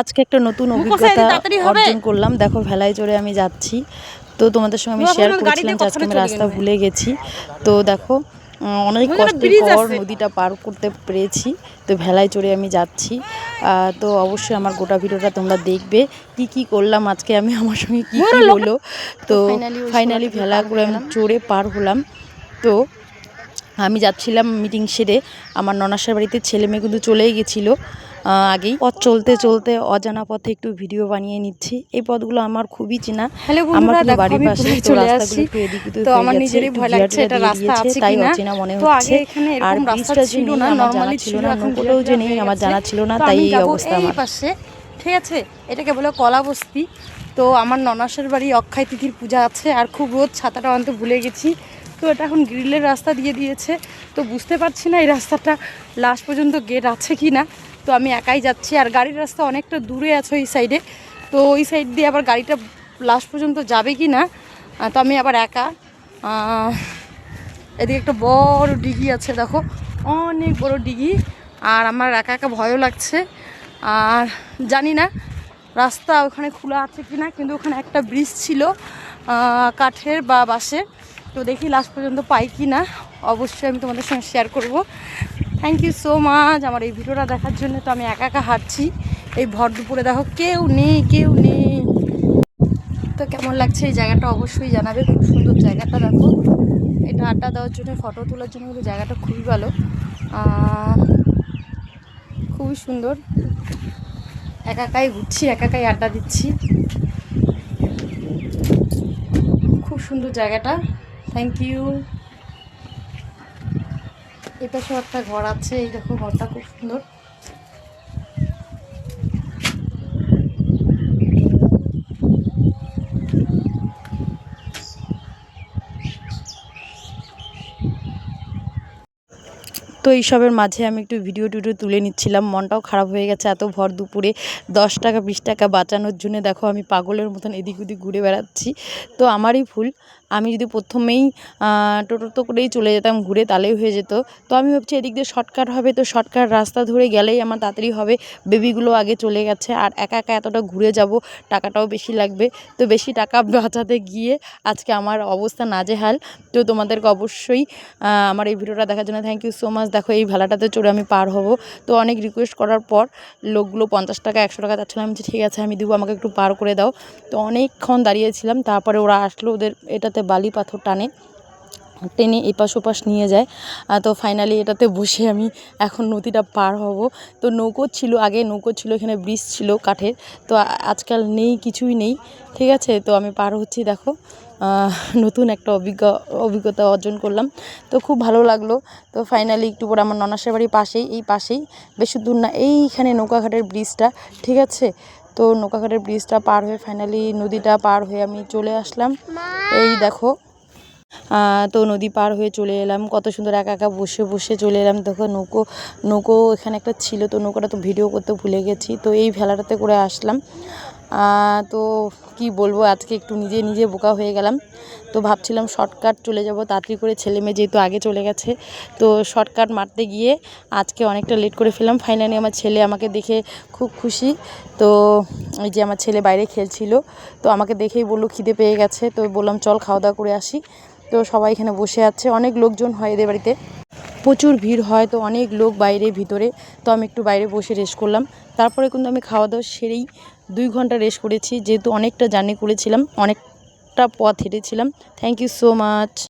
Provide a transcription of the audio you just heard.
আজকে একটা নতুন অভিজ্ঞতা? অর্জন করলাম। দেখো ভেলায় চড়ে আমি যাচ্ছি। তো তোমাদের সঙ্গে আমি শেয়ার করেছিলাম যে আজকে আমি রাস্তা ভুলে গেছি। তো দেখো অনেক কষ্টের পর নদীটা পার করতে পেরেছি। তো ভেলায় চড়ে আমি যাচ্ছি। তো অবশ্যই আমার গোটা ভিডিওটা তোমরা দেখবে। কি কি করলাম আজকে আমি আমার সঙ্গে কি কি হলো? তো ফাইনালি ভেলা করে আমি চড়ে পার হলাম। তো আমি যাচ্ছিলাম মিটিং সেরে। আমার ননাসের বাড়িতে ছেলে মেয়ে কিন্তু চলেই গেছিল। আগেই পথ চলতে চলতে অজানা পথে একটু ভিডিও বানিয়ে নিচ্ছি। এই পথগুলো আমার খুবই চেনা। হ্যালো বন্ধুরা দেখো বাড়ির পাশে চলে আসছি। তো আমার নিজেরই ভয় লাগছে এটা রাস্তা আছে তাই অচেনা মনে হচ্ছে। আগে এখানে আর এরকম রাস্তা ছিল না নর্মালি ছিল না যে নেই আমার জানা ছিল না তাই এই অবস্থা আমার। পাশে ঠিক আছে? এটাকে বলে কলা বস্তি তো আমার ননাসের বাড়ি অক্ষয় তিথির পূজা আছে আর খুব রোদ ছাতাটা অন্ত ভুলে গেছি। তো এটা এখন গ্রিলের রাস্তা দিয়ে দিয়েছে। তো বুঝতে পারছি না এই রাস্তাটা লাস্ট পর্যন্ত গেট আছে কি না তো আমি একাই যাচ্ছি। আর গাড়ির রাস্তা অনেকটা দূরে আছে ওই সাইডে তো ওই সাইড দিয়ে আবার গাড়িটা লাস্ট পর্যন্ত যাবে কি না তো আমি আবার একা। এদিকে একটা বড় ডিগি আছে, দেখো। অনেক বড় ডিগি। আর আমার একা একা ভয়ও লাগছে। আর জানি না রাস্তা ওখানে খোলা আছে কি না কিন্তু ওখানে একটা ব্রিজ ছিল কাঠের বা বাঁশের। তো দেখি লাস্ট পর্যন্ত পাই কি না অবশ্যই আমি তোমাদের সঙ্গে শেয়ার করব। থ্যাংক ইউ সো মাচ আমার এই ভিডিওটা দেখার জন্য তো আমি একা একা হাঁটছি। এই ভর দুপুরে দেখো কেউ নেই কেউ নেই। তো কেমন লাগছে এই জায়গাটা অবশ্যই জানাবে। খুব সুন্দর জায়গাটা দেখো। এটা আড্ডা দেওয়ার জন্য, ফটো তোলার জন্য কিন্তু জায়গাটা খুবই ভালো। খুবই সুন্দর। একা একাই ঘুরছি, একা একাই আড্ডা দিচ্ছি। খুব সুন্দর জায়গাটা। থ্যাংক ইউ এই পাশেও একটা ঘর আছে, এই দেখো ঘরটা খুব সুন্দর। তো এইসবের মাঝে আমি একটু ভিডিও টিডিও তুলে নিচ্ছিলাম। মনটাও খারাপ হয়ে গেছে, এত ভর দুপুরে দশ টাকা, বিশ টাকা বাঁচানোর জন্য। দেখো আমি পাগলের মতন এদিক ওদিক ঘুরে বেড়াচ্ছি। তো আমারই ভুল আমি যদি প্রথমেই টোটো তো করেই চলে যেতাম ঘুরে তাহলেই হয়ে যেত। তো আমি ভাবছি এদিক দিয়ে শর্টকাট হবে, তো শর্টকাট রাস্তা ধরে গেলেই আমার তাড়াতাড়ি হবে। বেবিগুলো আগে চলে গেছে, আর একা একা এতটা ঘুরে যাব, টাকাটাও বেশি লাগবে। তো বেশি টাকা বাঁচাতে গিয়ে আজকে আমার অবস্থা নাজেহাল। তো তোমাদেরকে অবশ্যই আমার এই ভিডিওটা দেখার জন্য থ্যাংক ইউ সো মাচ দেখো এই ভেলাটাতে চড়ে আমি পার হব। তো অনেক রিকোয়েস্ট করার পর লোকগুলো পঞ্চাশ টাকা, একশো টাকা চাচ্ছিলাম আমি ঠিক আছে, আমি দেবো, আমাকে একটু পার করে দাও। তো অনেকক্ষণ দাঁড়িয়েছিলাম। তারপরে ওরা আসলো ওদের, এটাতে বালি পাথর টানে, টেনে এপাশ ওপাশ নিয়ে যায়। তো ফাইনালি এটাতে বসে আমি এখন নদীটা পার হব। তো নৌকো ছিল আগে, নৌকো ছিল, এখানে ব্রিজ ছিল কাঠের। তো আজকাল নেই, কিছুই নেই, ঠিক আছে? তো আমি পার হচ্ছি, দেখো। নতুন একটা অভিজ্ঞ, অভিজ্ঞতা অর্জন করলাম। তো খুব ভালো লাগল। তো ফাইনালি একটু পরে আমার ননাসের বাড়ির পাশেই, এই পাশেই, বেশি দূর না, এইখানে নৌকাঘাটের ব্রিজটা ঠিক আছে? তো নৌকাঘাটের ব্রিজটা পার হয়ে ফাইনালি নদীটা পার হয়ে আমি চলে আসলাম। এই দেখো তো নদী পার হয়ে চলে এলাম। কত সুন্দর একা একা বসে বসে চলে এলাম। দেখো নৌকো নৌকো এখানে একটা ছিল, তো নৌকাটা তো ভিডিও করতে ভুলে গেছি। তো এই ভেলাটাতে করে আসলাম। তো কি বলব, আজকে একটু নিজে নিজে বোকা হয়ে গেলাম। তো ভাবছিলাম শর্টকাট চলে যাব, তাড়াতাড়ি করে ছেলে মেয়ে যেহেতু আগে চলে গেছে, তো শর্টকাট মারতে গিয়ে আজকে অনেকটা লেট করে ফেললাম। ফাইনালি আমার ছেলে আমাকে দেখে খুব খুশি। তো এই যে আমার ছেলে বাইরে খেলছিল, তো আমাকে দেখেই বলল খিদে পেয়ে গেছে, তো বললাম চল খাওয়া দাওয়া করে আসি। তো সবাই এখানে বসে আছে, অনেক লোকজন হয় এদের বাড়িতে। প্রচুর ভিড় হয়, তো অনেক লোক বাইরে ভিতরে, তো আমি একটু বাইরে বসে রেস্ট করলাম। তারপরে কিন্তু আমি খাওয়া দাওয়া সেরেই দুই ঘণ্টা রেস্ট করেছি, যেহেতু অনেকটা জার্নি করেছিলাম, অনেকটা পথ হেঁটেছিলাম। Thank you so much